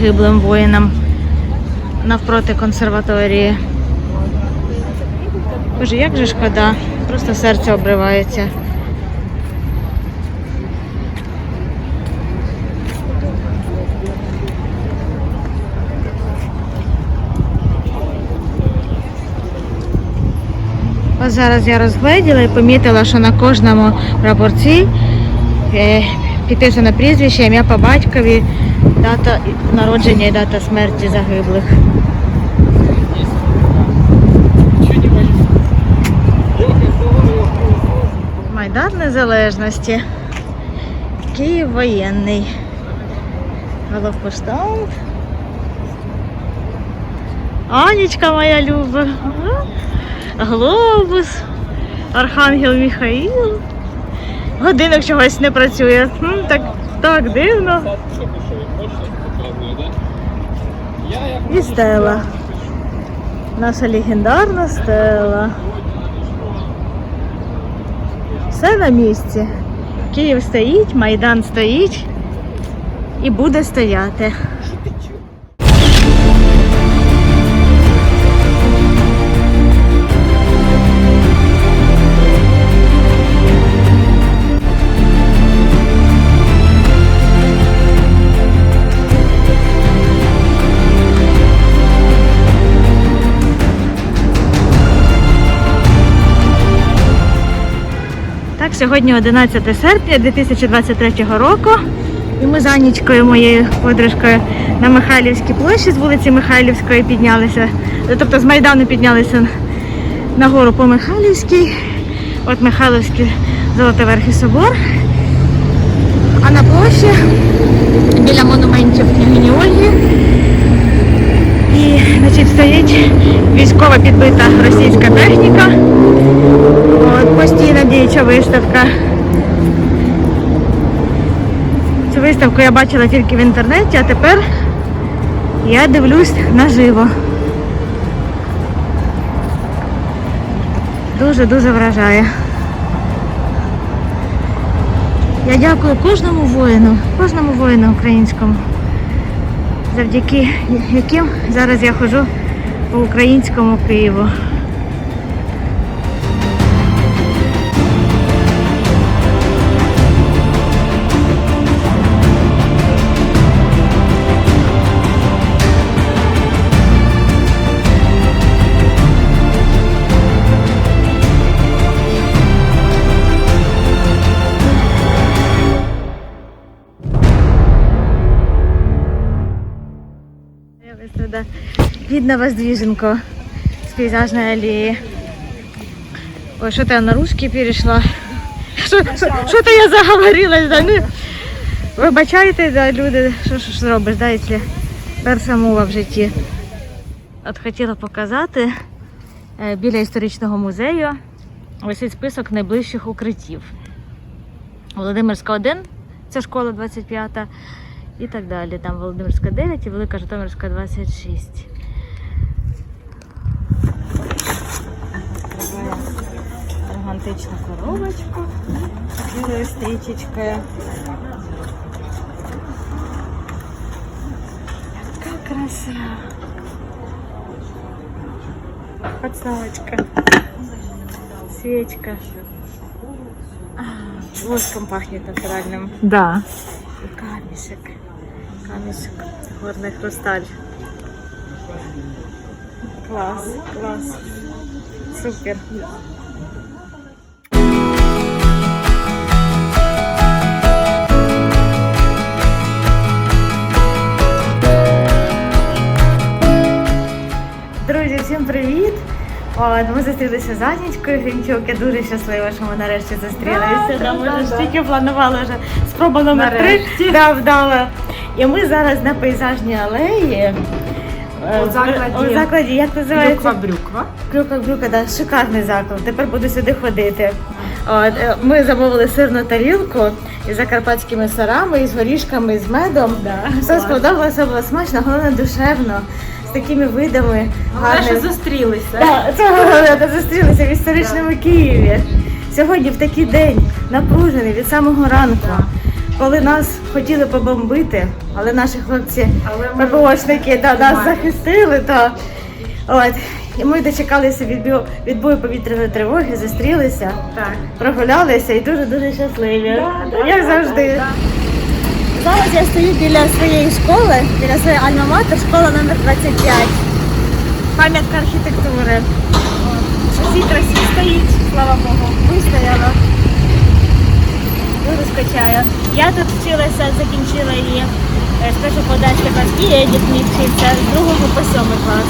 загиблим воїнам навпроти консерваторії. Боже, як же шкода, просто серце обривається. Ось зараз я розгледіла і помітила, що на кожному прапорці е, підписано прізвище, ім'я по батькові, дата народження і дата смерті загиблих. Майдан Незалежності. Київ воєнний. Головпоштамт. Анічка моя люба. Глобус. Архангел Міхаїл. Годинок чогось не працює. Так, так дивно. І стела. Наша легендарна стела. Все на місці. Київ стоїть, Майдан стоїть і буде стояти. Сьогодні 11 серпня 2023 року. І ми з Анічкою, моєю подружкою, на Михайлівській площі з вулиці Михайлівської піднялися. Тобто з Майдану піднялися нагору по Михайлівській. От Михайлівський Золотоверхий собор. А на площі біля монументів княгині Ольги. Значить, стоїть військова підбита російська техніка. От, постійна діюча виставка. Цю виставку я бачила тільки в інтернеті, а тепер я дивлюсь наживо. Дуже-дуже вражає. Я дякую кожному воїну, кожному воїну українському, завдяки яким зараз я ходжу по українському Києву. Видно воздвиженку з пейзажної алеї. Ой, що то я на русский перейшла. Що, що, що то я заговорилась, да? Ну, вибачайте, да, люди, що ж зробиш, да, якщо перша мова в житті. От хотіла показати е, біля історичного музею висить список найближчих укриттів. Володимирська 1, це школа 25 і так далі. Там Володимирська 9 і Велика Житомирська 26. романтичну коробочку з білою стрічечкою. Яка краса! Подставочка. Свечка. А, воском пахнет натуральным. Да. І камішек. Камішек. Горний хрусталь. Клас, клас. Супер. Привіт! От, ми зустрілися з Анічкою Гринчук. Я дуже щаслива, що ми нарешті зустрілися. Да, ми вже стільки планували вже спроба номер три. Да, вдала. І ми зараз на пейзажній алеї. е, У закладі. У закладі, як називається? Брюква-брюква. Клюка Брюка, да, шикарний заклад. Тепер буду сюди ходити. От, е, ми замовили сирну тарілку із закарпатськими сирами, із горішками, з медом. Да, Все клас. сподобалося, було смачно, головне душевно, з такими видами. Головне, що зустрілися. Так, це головне, зустрілися в історичному Києві. Сьогодні в такий день напружений від самого ранку. коли нас хотіли побомбити, але наші хлопці ППОшники да, нас захистили, то от. І ми дочекалися відбою, відбою повітряної тривоги, зустрілися, Так. прогулялися і дуже-дуже щасливі. Да, да, Як да, завжди. да, Зараз я стою біля своєї школи, біля своєї альма-матер, школа номер 25. Пам'ятка архітектури. Всі красі стоїть, слава Богу, вистояла. Дуже скачаю. Я тут вчилася, закінчила її з першого по 11 клас, і Едік мій вчився з другого по сьомий клас.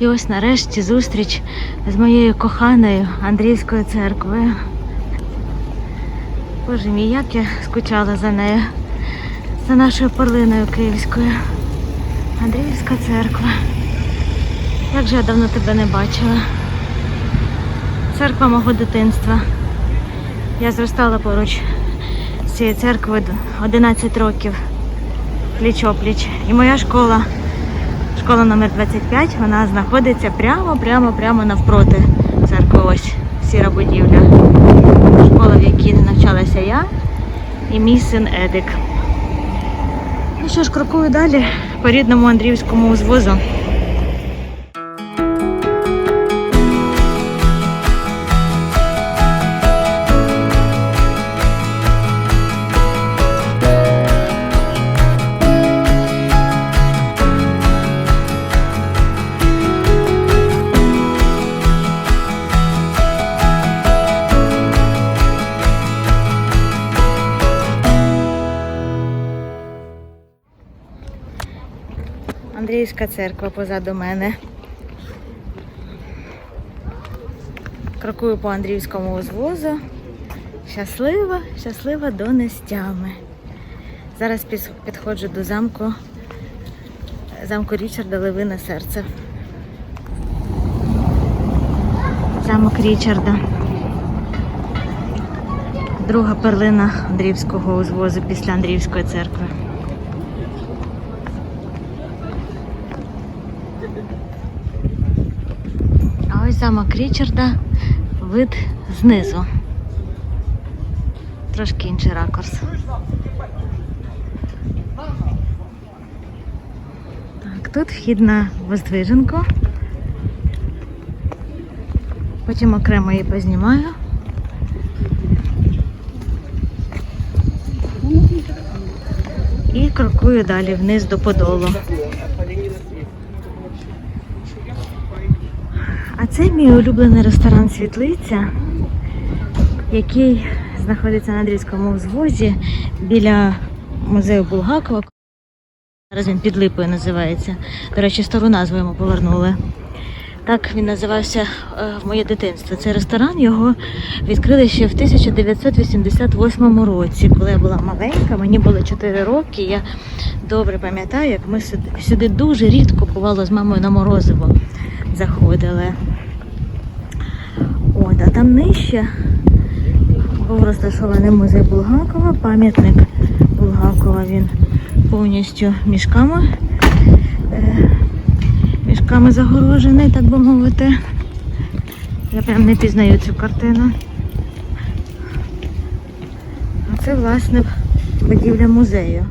І ось нарешті зустріч з моєю коханою Андрійською церквою. Боже мій, як я скучала за нею, за нашою перлиною київською. Андріївська церква. Як же я давно тебе не бачила. Церква мого дитинства. Я зростала поруч з цією церквою 11 років. Пліч-опліч. І моя школа, школа номер 25, вона знаходиться прямо, прямо, прямо навпроти церкви. Ось сіра будівля школа, в якій навчалася я і мій син Едик. Ну що ж, крокую далі по рідному Андріївському узвозу. Андріївська церква позаду мене. Крокую по Андріївському узвозу. Щаслива, щаслива до нестями. Зараз підходжу до замку, замку Річарда Левине серце. Замок Річарда. Друга перлина Андріївського узвозу після Андріївської церкви. А ось замок Річарда вид знизу. Трошки інший ракурс. Так, тут вхід на Воздвиженку. Потім окремо її познімаю. І крокую далі вниз до Подолу. А це мій улюблений ресторан Світлиця, який знаходиться на Андрійському узвозі біля музею Булгакова. Зараз він під липою називається. До речі, стару назву йому повернули. Так він називався е, в моє дитинство. Цей ресторан його відкрили ще в 1988 році, коли я була маленька, мені було 4 роки. Я добре пам'ятаю, як ми сюди, дуже рідко бувало з мамою на морозиво заходили. А там нижче був розташований музей Булгакова, пам'ятник Булгакова. Він повністю мішками, е, мішками загорожений, так би мовити. Я прям не пізнаю цю картину. А це, власне, будівля музею.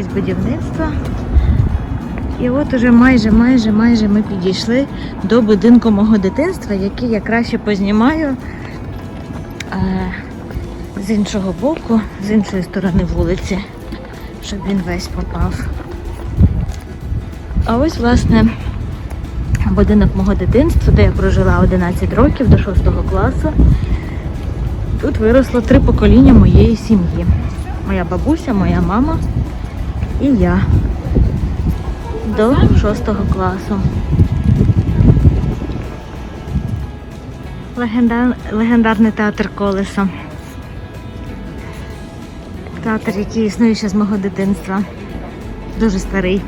Якесь будівництво. І от уже майже, майже, майже ми підійшли до будинку мого дитинства, який я краще познімаю е, з іншого боку, з іншої сторони вулиці, щоб він весь попав. А ось, власне, будинок мого дитинства, де я прожила 11 років до 6 класу. Тут виросло три покоління моєї сім'ї. Моя бабуся, моя мама і я. до 6 класу. Легендар... Легендарний театр колеса. Театр, який існує ще з мого дитинства. Дуже старий.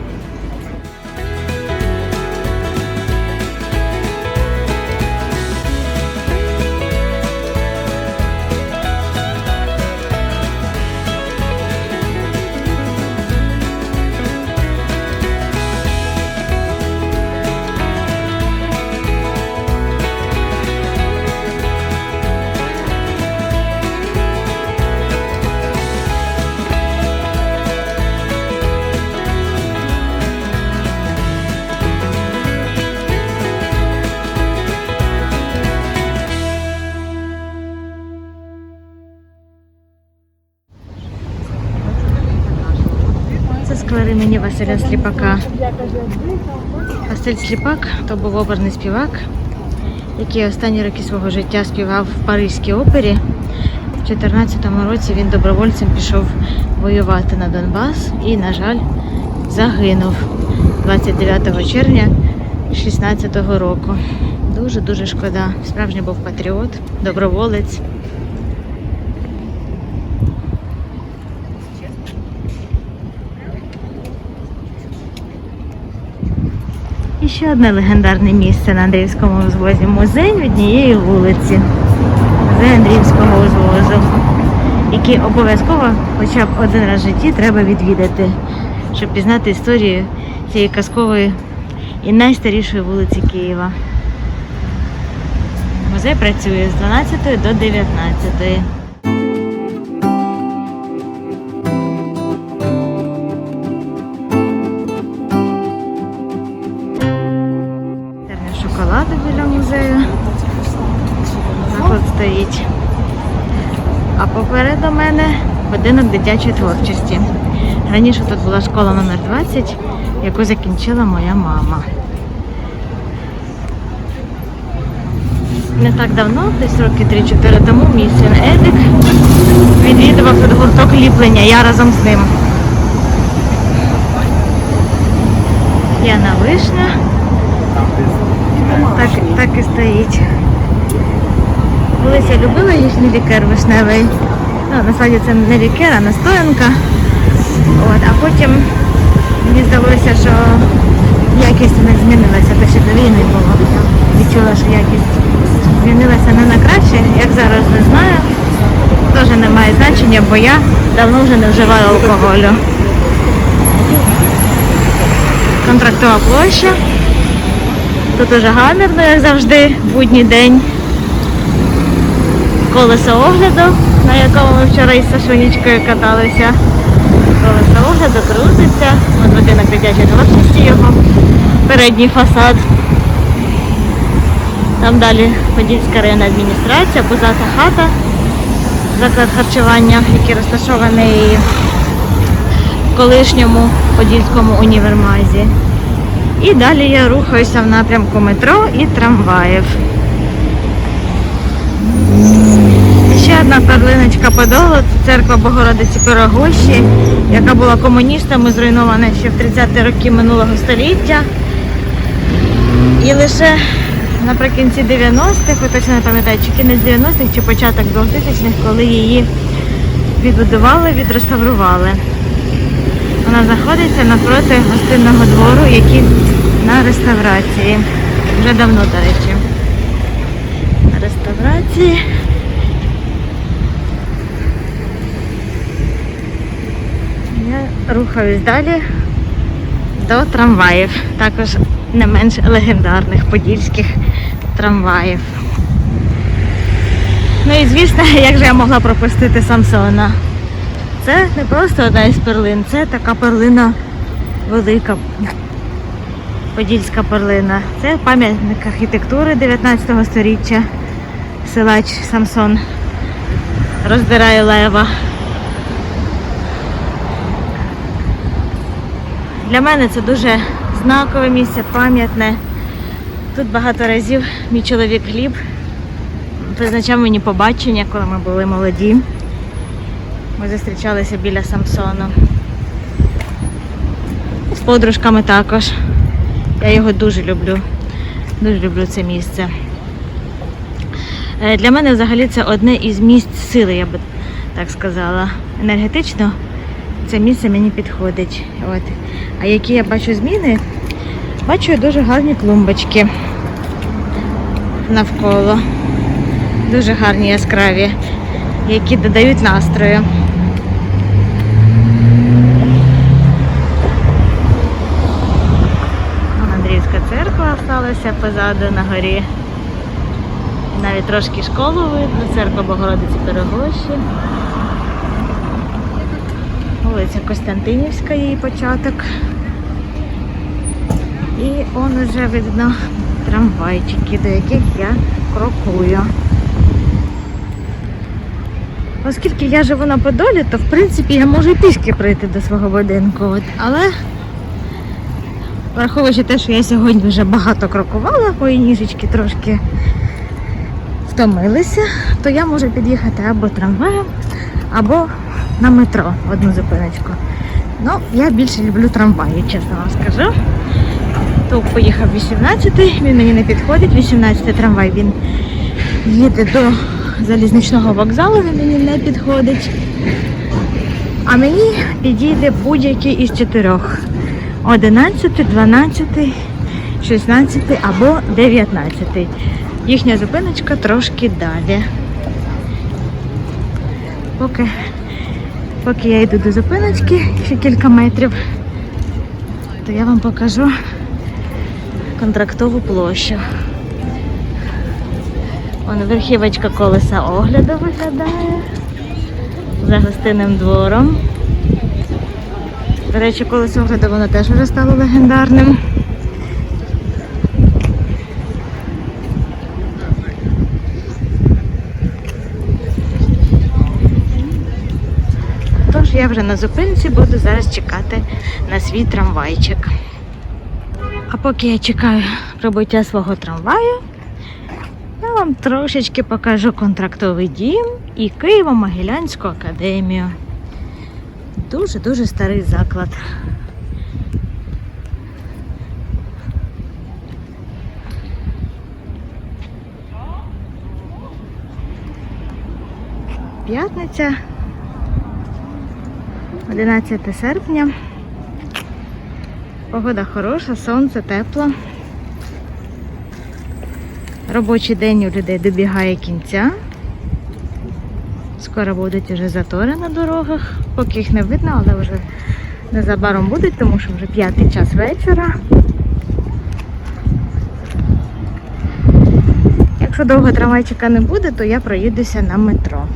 Василя Сліпака. Василь Сліпак то був оперний співак, який останні роки свого життя співав в Паризькій опері. У 2014 році він добровольцем пішов воювати на Донбас і, на жаль, загинув 29 червня 2016 року. Дуже-дуже шкода. Справжній був патріот, доброволець. Ще одне легендарне місце на Андріївському узвозі. Музей однієї вулиці. Музей Андріївського узвозу, який обов'язково хоча б один раз в житті треба відвідати, щоб пізнати історію цієї казкової і найстарішої вулиці Києва. Музей працює з 12 до 19. Стоїть. А попереду мене будинок дитячої творчості. Раніше тут була школа номер 20, яку закінчила моя мама. Не так давно, десь роки 3-4 тому, мій син Едик відвідував тут гурток ліплення, я разом з ним. Яна Вишня. Так, так і стоїть. Колись я любила їхній лікер вишневий. Ну, насправді це не лікер, а настоянка. От, а потім мені здалося, що якість в них змінилася, то ще до війни було. Відчула, що якість змінилася не на краще, як зараз не знаю. Теж не має значення, бо я давно вже не вживаю алкоголю. Контрактова площа. Тут уже гамірно, як завжди, будній день. Колесо огляду, на якому ми вчора із Сашунечкою каталися. Колесо огляду крутиться. От будинок дитячої творчості його. Передній фасад. Там далі Подільська районна адміністрація, позата хата, заклад харчування, який розташований в колишньому Подільському універмазі. І далі я рухаюся в напрямку метро і трамваїв. І Ще одна перлиночка Подолу, це церква Богородиці Пирогощі, яка була комуністами, зруйнована ще в 30-ті роки минулого століття. І лише наприкінці 90-х, ви точно не пам'ятаю, чи кінець 90-х, чи початок 2000-х, коли її відбудували, відреставрували. Вона знаходиться навпроти гостинного двору, який на реставрації. Вже давно, до речі. На реставрації. Я рухаюсь далі до трамваїв. Також не менш легендарних подільських трамваїв. Ну і звісно, як же я могла пропустити Самсона. Це не просто одна із перлин, це така перлина велика. Подільська перлина. Це пам'ятник архітектури 19 століття. Силач Самсон роздирає лева. Для мене це дуже знакове місце, пам'ятне. Тут багато разів мій чоловік Гліб призначав мені побачення, коли ми були молоді. Ми зустрічалися біля Самсону. З подружками також. Я його дуже люблю. Дуже люблю це місце. Е, Для мене взагалі це одне із місць сили, я би так сказала. Енергетично це місце мені підходить. От. А які я бачу зміни? Бачу дуже гарні клумбочки навколо. Дуже гарні яскраві, які додають настрою. Вон Андріївська церква залишилася позаду на горі. Навіть трошки школу видно, церква Богородиці Перегощі. Вулиця Костянтинівська, її початок. І он уже видно трамвайчики, до яких я крокую. Оскільки я живу на Подолі, то в принципі я можу і пішки прийти до свого будинку. От. Але враховуючи те, що я сьогодні вже багато крокувала, мої ніжечки трошки втомилися, то я можу під'їхати або трамваєм, або на метро в одну зупиночку. Ну, я більше люблю трамваї, чесно вам скажу. То поїхав 18-й, він мені не підходить. 18-й трамвай він їде до залізничного вокзалу, він мені не підходить. А мені підійде будь-який із чотирьох. 11, 12, 16 або 19. Їхня зупиночка трошки далі. Поки, поки я йду до зупиночки, ще кілька метрів, то я вам покажу контрактову площу. Вон верхівочка колеса огляду виглядає за гостинним двором. До речі, колесо огляду воно теж вже стало легендарним. Я вже на зупинці буду зараз чекати на свій трамвайчик. А поки я чекаю прибуття свого трамваю, я вам трошечки покажу контрактовий дім і Києво-Могилянську академію. Дуже-дуже старий заклад. П'ятниця, 11 серпня. Погода хороша, сонце тепло. Робочий день у людей добігає кінця. Скоро будуть вже затори на дорогах, поки їх не видно, але вже незабаром будуть, тому що вже п'ятий час вечора. Якщо довго трамвайчика не буде, то я проїдуся на метро.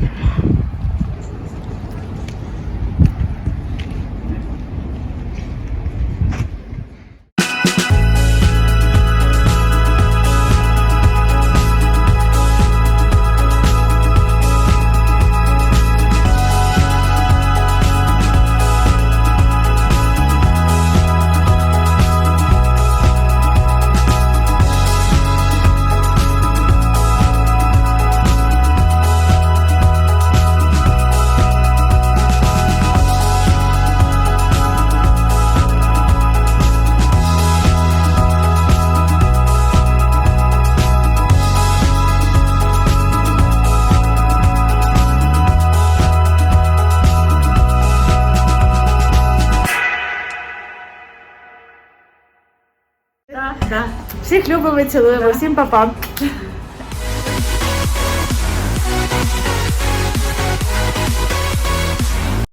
Всіх любимо цілуємо, всім па-па.